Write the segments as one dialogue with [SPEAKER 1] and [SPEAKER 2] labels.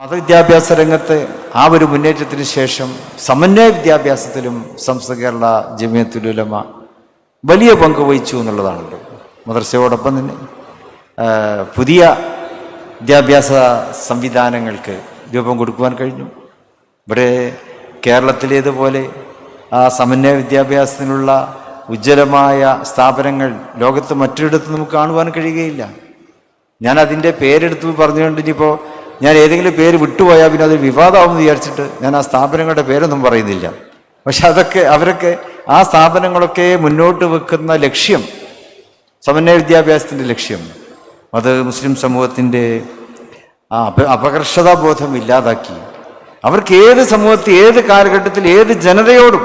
[SPEAKER 1] മതവിദ്യാഭ്യാസ രംഗത്ത് ആ ഒരു മുന്നേറ്റത്തിന് ശേഷം സമന്വയ വിദ്യാഭ്യാസത്തിലും സംസ്ഥ കേരള ജമിയത്തുലമ വലിയ പങ്ക് വഹിച്ചു എന്നുള്ളതാണല്ലോ. മദർസയോടൊപ്പം തന്നെ പുതിയ വിദ്യാഭ്യാസ സംവിധാനങ്ങൾക്ക് രൂപം കൊടുക്കുവാൻ കഴിഞ്ഞു. ഇവിടെ കേരളത്തിലേതുപോലെ ആ സമന്വയ വിദ്യാഭ്യാസത്തിനുള്ള ഉജ്ജ്വലമായ സ്ഥാപനങ്ങൾ ലോകത്ത് മറ്റൊരിടത്ത് നമുക്ക് കാണുവാൻ കഴിയുകയില്ല. ഞാൻ അതിന്റെ പേരെടുത്ത് പറഞ്ഞുകൊണ്ട് ഇനിയിപ്പോൾ ഞാൻ ഏതെങ്കിലും പേര് വിട്ടുപോയാൽ പിന്നെ അത് വിവാദമാവുമെന്ന് വിചാരിച്ചിട്ട് ഞാൻ ആ സ്ഥാപനങ്ങളുടെ പേരൊന്നും പറയുന്നില്ല. പക്ഷെ അതൊക്കെ അവരൊക്കെ ആ സ്ഥാപനങ്ങളൊക്കെ മുന്നോട്ട് വെക്കുന്ന ലക്ഷ്യം സമന്വയ വിദ്യാഭ്യാസത്തിന്റെ ലക്ഷ്യം അത് മുസ്ലിം സമൂഹത്തിന്റെ ആ അപ അപകർഷതാബോധം ഇല്ലാതാക്കി. അവർക്ക് ഏത് സമൂഹത്തിൽ ഏത് കാലഘട്ടത്തിൽ ഏത് ജനതയോടും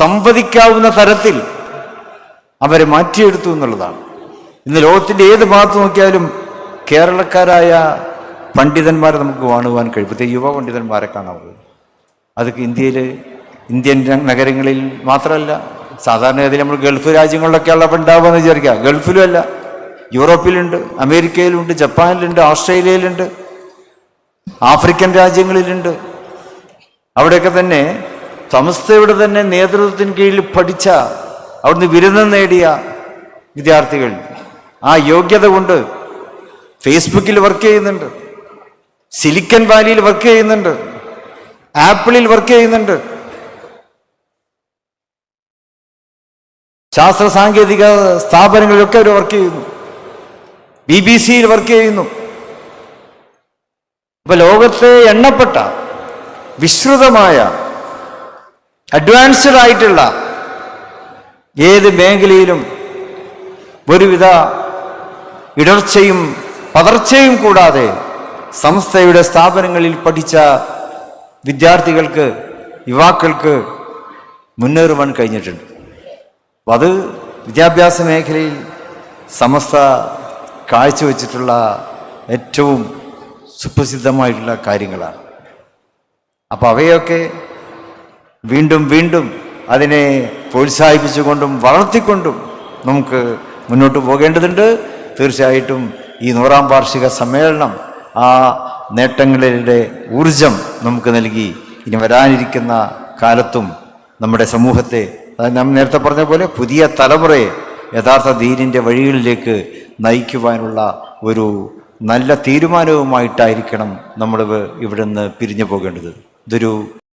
[SPEAKER 1] സംവദിക്കാവുന്ന തരത്തിൽ അവരെ മാറ്റിയെടുത്തു എന്നുള്ളതാണ്. ഇന്ന് ലോകത്തിന്റെ ഏത് ഭാഗത്ത് നോക്കിയാലും കേരളക്കാരായ പണ്ഡിതന്മാരെ നമുക്ക് കാണുവാൻ കഴിയും. പ്രത്യേക യുവ പണ്ഡിതന്മാരെ കാണാവുന്നത്. അതൊക്കെ ഇന്ത്യയിൽ ഇന്ത്യൻ നഗരങ്ങളിൽ മാത്രമല്ല സാധാരണഗതിയിൽ നമ്മൾ ഗൾഫ് രാജ്യങ്ങളിലൊക്കെയുള്ള എന്ന് വിചാരിക്കുക. ഗൾഫിലും അല്ല യൂറോപ്പിലുണ്ട് അമേരിക്കയിലുണ്ട് ജപ്പാനിലുണ്ട് ഓസ്ട്രേലിയയിലുണ്ട് ആഫ്രിക്കൻ രാജ്യങ്ങളിലുണ്ട്. അവിടെയൊക്കെ തന്നെ സംസ്ഥയുടെ തന്നെ നേതൃത്വത്തിന് കീഴിൽ പഠിച്ച അവിടുന്ന് ബിരുദം നേടിയ വിദ്യാർത്ഥികൾ. ആ യോഗ്യത കൊണ്ട് ഫേസ്ബുക്കിൽ വർക്ക് ചെയ്യുന്നുണ്ട്. സിലിക്കൺ വാലിയിൽ വർക്ക് ചെയ്യുന്നുണ്ട്. ആപ്പിളിൽ വർക്ക് ചെയ്യുന്നുണ്ട്. ശാസ്ത്ര സാങ്കേതിക സ്ഥാപനങ്ങളിലൊക്കെ അവർ വർക്ക് ചെയ്യുന്നു. ബി ബി സിയിൽ വർക്ക് ചെയ്യുന്നു. അപ്പൊ ലോകത്തെ എണ്ണപ്പെട്ട വിശ്രുതമായ അഡ്വാൻസ്ഡ് ആയിട്ടുള്ള ഏത് മേഖലയിലും ഒരുവിധ ഇടർച്ചയും പതർച്ചയും കൂടാതെ സംസ്ഥയുടെ സ്ഥാപനങ്ങളിൽ പഠിച്ച വിദ്യാർത്ഥികൾക്ക് യുവാക്കൾക്ക് മുന്നേറുവാൻ കഴിഞ്ഞിട്ടുണ്ട്. അപ്പം അത് വിദ്യാഭ്യാസ മേഖലയിൽ സമസ്ത കാഴ്ചവെച്ചിട്ടുള്ള ഏറ്റവും സുപ്രസിദ്ധമായിട്ടുള്ള കാര്യങ്ങളാണ്. അപ്പോൾ അവയൊക്കെ വീണ്ടും വീണ്ടും അതിനെ പ്രോത്സാഹിപ്പിച്ചുകൊണ്ടും വളർത്തിക്കൊണ്ടും നമുക്ക് മുന്നോട്ട് പോകേണ്ടതുണ്ട്. തീർച്ചയായിട്ടും ഈ നൂറാം വാർഷിക സമ്മേളനം ആ നേട്ടങ്ങളുടെ ഊർജം നമുക്ക് നൽകി ഇനി വരാനിരിക്കുന്ന കാലത്തും നമ്മുടെ സമൂഹത്തെ നാം നേരത്തെ പറഞ്ഞ പോലെ പുതിയ തലമുറയെ യഥാർത്ഥ ദീനിന്റെ വഴികളിലേക്ക് നയിക്കുവാനുള്ള ഒരു നല്ല തീരുമാനവുമായിട്ടായിരിക്കണം നമ്മൾ ഇവിടുന്ന് പിരിഞ്ഞു പോകേണ്ടത്. ഇതൊരു